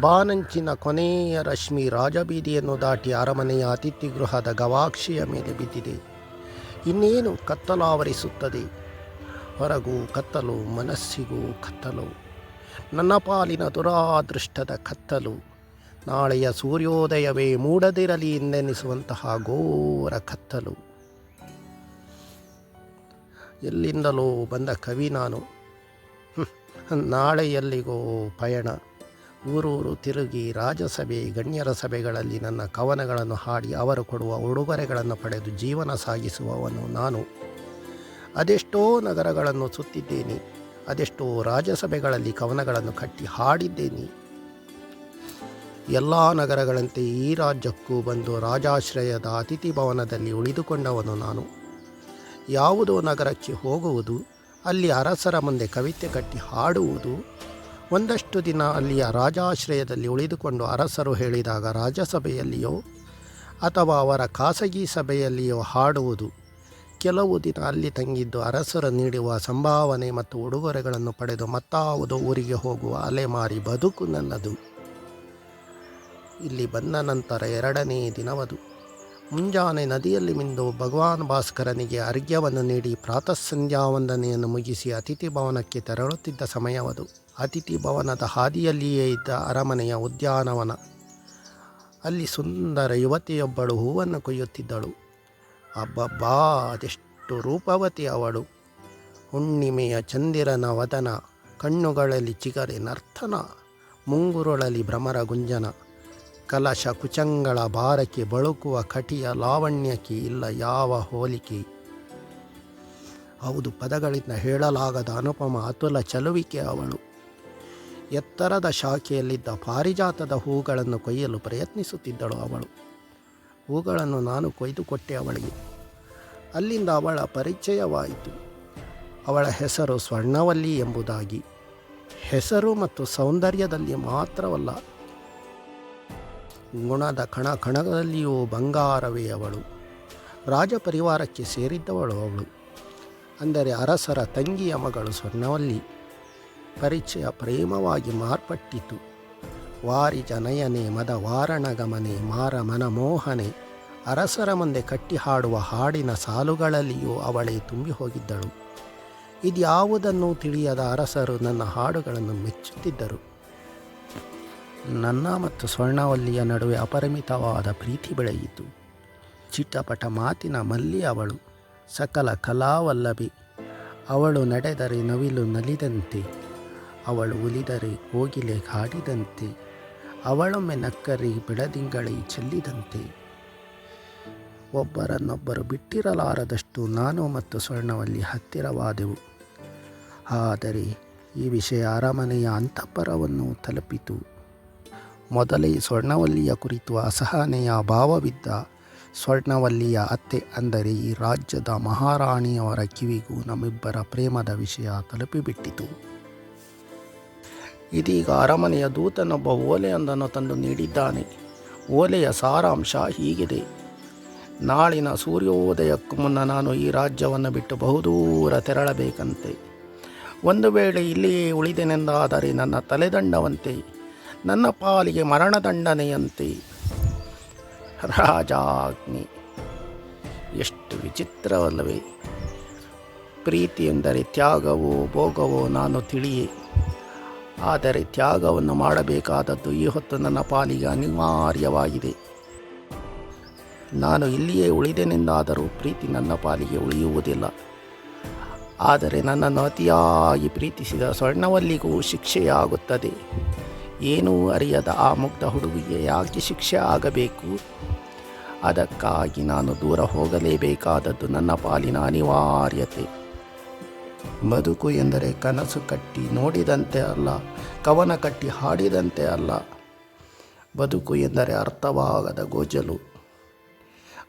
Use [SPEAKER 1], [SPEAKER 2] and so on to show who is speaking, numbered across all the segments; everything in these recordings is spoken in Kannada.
[SPEAKER 1] ಬಾನಂಚಿನ ಕೊನೆಯ ರಶ್ಮಿ ರಾಜಬೀದಿಯನ್ನು ದಾಟಿ ಅರಮನೆಯ ಅತಿಥಿ ಗೃಹದ ಗವಾಕ್ಷಿಯ ಮೇಲೆ ಬಿದ್ದಿದೆ. ಇನ್ನೇನು ಕತ್ತಲಾವರಿಸುತ್ತದೆ ಹೊರಗೂ ಕತ್ತಲು, ಮನಸ್ಸಿಗೂ ಕತ್ತಲು. ನನ್ನ ಪಾಲಿನ ದುರಾದೃಷ್ಟದ ಕತ್ತಲು. ನಾಳೆಯ ಸೂರ್ಯೋದಯವೇ ಮೂಡದಿರಲಿ ಎಂದೆನಿಸುವಂತಹ ಘೋರ ಕತ್ತಲು. ಎಲ್ಲಿಂದಲೋ ಬಂದ ಕವಿ ನಾನು. ನಾಳೆ ಎಲ್ಲಿಗೋ ಪಯಣ. ಊರೂರು ತಿರುಗಿ ರಾಜಸಭೆ, ಗಣ್ಯರ ಸಭೆಗಳಲ್ಲಿ ನನ್ನ ಕವನಗಳನ್ನು ಹಾಡಿ ಅವರು ಕೊಡುವ ಉಡುಗೊರೆಗಳನ್ನು ಪಡೆದು ಜೀವನ ಸಾಗಿಸುವವನು ನಾನು. ಅದೆಷ್ಟೋ ನಗರಗಳನ್ನು ಸುತ್ತಿದ್ದೇನೆ, ಅದೆಷ್ಟೋ ರಾಜಸಭೆಗಳಲ್ಲಿ ಕವನಗಳನ್ನು ಕಟ್ಟಿ ಹಾಡಿದ್ದೇನೆ. ಎಲ್ಲ ನಗರಗಳಂತೆ ಈ ರಾಜ್ಯಕ್ಕೂ ಬಂದು ರಾಜಾಶ್ರಯದ ಅತಿಥಿ ಭವನದಲ್ಲಿ ಉಳಿದುಕೊಂಡವನು ನಾನು. ಯಾವುದೋ ನಗರಕ್ಕೆ ಹೋಗುವುದು, ಅಲ್ಲಿ ಅರಸರ ಮುಂದೆ ಕವಿತೆ ಕಟ್ಟಿ ಹಾಡುವುದು ಒಂದಷ್ಟು ದಿನ ಅಲ್ಲಿಯ ರಾಜಾಶ್ರಯದಲ್ಲಿ ಉಳಿದುಕೊಂಡು ಅರಸರು ಹೇಳಿದಾಗ ರಾಜಸಭೆಯಲ್ಲಿಯೋ ಅಥವಾ ಅವರ ಖಾಸಗಿ ಸಭೆಯಲ್ಲಿಯೋ ಹಾಡುವುದು. ಕೆಲವು ದಿನ ಅಲ್ಲಿ ತಂಗಿದ್ದು ಅರಸರು ನೀಡುವ ಸಂಭಾವನೆ ಮತ್ತು ಉಡುಗೊರೆಗಳನ್ನು ಪಡೆದು ಮತ್ತಾವುದೋ ಊರಿಗೆ ಹೋಗುವ ಅಲೆಮಾರಿ ಬದುಕು ನನ್ನದು. ಇಲ್ಲಿ ಬಂದ ನಂತರ ಎರಡನೇ ದಿನವದು. ಮುಂಜಾನೆ ನದಿಯಲ್ಲಿ ಮಿಂದು ಭಗವಾನ್ ಭಾಸ್ಕರನಿಗೆ ಅರ್ಘ್ಯವನ್ನು ನೀಡಿ ಪ್ರಾತಃ ಸಂಧ್ಯಾ ವಂದನೆಯನ್ನು ಮುಗಿಸಿ ಅತಿಥಿ ಭವನಕ್ಕೆ ತೆರಳುತ್ತಿದ್ದ ಸಮಯವದು. ಅತಿಥಿ ಭವನದ ಹಾದಿಯಲ್ಲಿಯೇ ಇದ್ದ ಅರಮನೆಯ ಉದ್ಯಾನವನ. ಅಲ್ಲಿ ಸುಂದರ ಯುವತಿಯೊಬ್ಬಳು ಹೂವನ್ನು ಕೊಯ್ಯುತ್ತಿದ್ದಳು. ಅಬ್ಬಬ್ಬಾ, ಅದೆಷ್ಟು ರೂಪವತಿ ಅವಳು. ಹುಣ್ಣಿಮೆಯ ಚಂದಿರನ ವದನ, ಕಣ್ಣುಗಳಲ್ಲಿ ಚಿಗರೆ ನರ್ತನ ಮುಂಗುರುಳಲ್ಲಿ ಭ್ರಮರ ಗುಂಜನ. ಕಲಶ ಕುಚಂಗಳ ಭಾರಕ್ಕೆ ಬಳುಕುವ ಕಟಿಯ ಲಾವಣ್ಯಕ್ಕೆ ಇಲ್ಲ ಯಾವ ಹೋಲಿಕೆ. ಹೌದು, ಪದಗಳಿಂದ ಹೇಳಲಾಗದ ಅನುಪಮ ಅತುಲ ಚಲುವಿಕೆ ಅವಳು. ಎತ್ತರದ ಶಾಖೆಯಲ್ಲಿದ್ದ ಪಾರಿಜಾತದ ಹೂಗಳನ್ನು ಕೊಯ್ಯಲು ಪ್ರಯತ್ನಿಸುತ್ತಿದ್ದಳು ಅವಳು. ಹೂಗಳನ್ನು ನಾನು ಕೊಯ್ದು ಕೊಟ್ಟೆ ಅವಳಿಗೆ. ಅಲ್ಲಿಂದ ಅವಳ ಪರಿಚಯವಾಯಿತು. ಅವಳ ಹೆಸರು ಸ್ವರ್ಣವಲ್ಲಿ ಎಂಬುದಾಗಿ. ಹೆಸರು ಮತ್ತು ಸೌಂದರ್ಯದಲ್ಲಿ ಮಾತ್ರವಲ್ಲ, ಗುಣದ ಕಣ ಕಣದಲ್ಲಿಯೂ ಬಂಗಾರವೇ ಅವಳು. ರಾಜಪರಿವಾರಕ್ಕೆ ಸೇರಿದ್ದವಳು ಅವಳು. ಅಂದರೆ ಅರಸರ ತಂಗಿಯ ಮಗಳು ಸ್ವರ್ಣವಲ್ಲಿ. ಪರಿಚಯ ಪ್ರೇಮವಾಗಿ ಮಾರ್ಪಟ್ಟಿತು. ವಾರಿ ಜನಯನೆ ಮದ ವಾರಣ ಗಮನೆ ಮಾರ ಮನಮೋಹನೆ ಅರಸರ ಮುಂದೆ ಕಟ್ಟಿ ಹಾಡುವ ಹಾಡಿನ ಸಾಲುಗಳಲ್ಲಿಯೂ ಅವಳೇ ತುಂಬಿ ಹೋಗಿದ್ದಳು. ಇದ್ಯಾವುದನ್ನು ತಿಳಿಯದ ಅರಸರು ನನ್ನ ಹಾಡುಗಳನ್ನು ಮೆಚ್ಚುತ್ತಿದ್ದರು. ನನ್ನ ಮತ್ತು ಸ್ವರ್ಣವಲ್ಲಿಯ ನಡುವೆ ಅಪರಿಮಿತವಾದ ಪ್ರೀತಿ ಬೆಳೆಯಿತು. ಚಿಟ್ಟಪಟ ಮಾತಿನ ಮಲ್ಲಿ ಅವಳು, ಸಕಲ ಕಲಾವಲ್ಲಭಿ, ಅವಳು ನಡೆದರೆ ನವಿಲು ನಲಿದಂತೆ. ಅವಳು ಉಲಿದರೆ ಕೋಗಿಲೆ ಹಾಡಿದಂತೆ ಅವಳೊಮ್ಮೆ ನಕ್ಕರಿ ಬಿಡದಿಂಗಳಿ ಚೆಲ್ಲಿದಂತೆ. ಒಬ್ಬರನ್ನೊಬ್ಬರು ಬಿಟ್ಟಿರಲಾರದಷ್ಟು ನಾನು ಮತ್ತು ಸ್ವರ್ಣವಲ್ಲಿ ಹತ್ತಿರವಾದೆವು. ಆದರೆ ಈ ವಿಷಯ ಅರಮನೆಯ ಅಂತಃಪರವನ್ನು ತಲುಪಿತು. ಮೊದಲೇ ಸ್ವರ್ಣವಲ್ಲಿಯ ಕುರಿತು ಅಸಹನೆಯ ಭಾವವಿದ್ದ ಸ್ವರ್ಣವಲ್ಲಿಯ ಅತ್ತೆ ಅಂದರೆ ಈ ರಾಜ್ಯದ ಮಹಾರಾಣಿಯವರ ಕಿವಿಗೂ ನಮ್ಮಿಬ್ಬರ ಪ್ರೇಮದ ವಿಷಯ ತಲುಪಿಬಿಟ್ಟಿತು. ಇದೀಗ ಅರಮನೆಯ ದೂತನೊಬ್ಬ ಓಲೆಯೊಂದನ್ನು ತಂದು ನೀಡಿದ್ದಾನೆ. ಓಲೆಯ ಸಾರಾಂಶ ಹೀಗಿದೆ. ನಾಳಿನ ಸೂರ್ಯೋದಯಕ್ಕೂ ಮುನ್ನ ನಾನು ಈ ರಾಜ್ಯವನ್ನು ಬಿಟ್ಟು ಬಹುದೂರ ತೆರಳಬೇಕಂತೆ. ಒಂದು ವೇಳೆ ಇಲ್ಲಿಯೇ ಉಳಿದೆನೆಂದಾದರೆ ನನ್ನ ತಲೆದಂಡವಂತೆ, ನನ್ನ ಪಾಲಿಗೆ ಮರಣದಂಡನೆಯಂತೆ. ರಾಜಾಗ್ನಿ ಎಷ್ಟು ವಿಚಿತ್ರವಲ್ಲವೇ. ಪ್ರೀತಿ ಎಂದರೆ ತ್ಯಾಗವೋ ಭೋಗವೋ ನಾನು ತಿಳಿಯೇ. ಆದರೆ ತ್ಯಾಗವನ್ನು ಮಾಡಬೇಕಾದದ್ದು ಈ ಹೊತ್ತು ನನ್ನ ಪಾಲಿಗೆ ಅನಿವಾರ್ಯವಾಗಿದೆ. ನಾನು ಇಲ್ಲಿಯೇ ಉಳಿದೆನೆಂದಾದರೂ ಪ್ರೀತಿ ನನ್ನ ಪಾಲಿಗೆ ಉಳಿಯುವುದಿಲ್ಲ. ಆದರೆ ನನ್ನನ್ನು ಅತಿಯಾಗಿ ಪ್ರೀತಿಸಿದ ಸ್ವರ್ಣವಲ್ಲಿಗೂ ಶಿಕ್ಷೆಯಾಗುತ್ತದೆ. ಏನೂ ಅರಿಯದ ಆ ಮುಗ್ಧ ಹುಡುಗಿಗೆ ಯಾಕೆ ಶಿಕ್ಷೆ ಆಗಬೇಕು? ಅದಕ್ಕಾಗಿ ನಾನು ದೂರ ಹೋಗಲೇಬೇಕಾದದ್ದು ನನ್ನ ಪಾಲಿನ ಅನಿವಾರ್ಯತೆ. ಬದುಕು ಎಂದರೆ ಕನಸು ಕಟ್ಟಿ ನೋಡಿದಂತೆ ಅಲ್ಲ, ಕವನ ಕಟ್ಟಿ ಹಾಡಿದಂತೆ ಅಲ್ಲ. ಬದುಕು ಎಂದರೆ ಅರ್ಥವಾಗದ ಗೋಜಲು.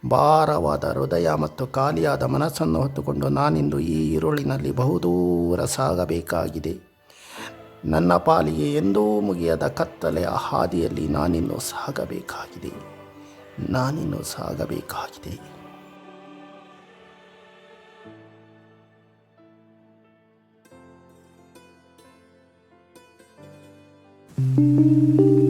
[SPEAKER 1] ಭಾರವಾದ ಹೃದಯ ಮತ್ತು ಖಾಲಿಯಾದ ಮನಸ್ಸನ್ನು ಹೊತ್ತುಕೊಂಡು ನಾನಿಂದು ಈ ಇರುಳಿನಲ್ಲಿ ಬಹುದೂರ ಸಾಗಬೇಕಾಗಿದೆ. ನನ್ನ ಪಾಲಿಗೆ ಎಂದೂ ಮುಗಿಯದ ಕತ್ತಲೆಯ ಹಾದಿಯಲ್ಲಿ ನಾನಿನ್ನು ಸಾಗಬೇಕಾಗಿದೆ. ನಾನಿನ್ನು ಸಾಗಬೇಕಾಗಿದೆ.
[SPEAKER 2] Thank you.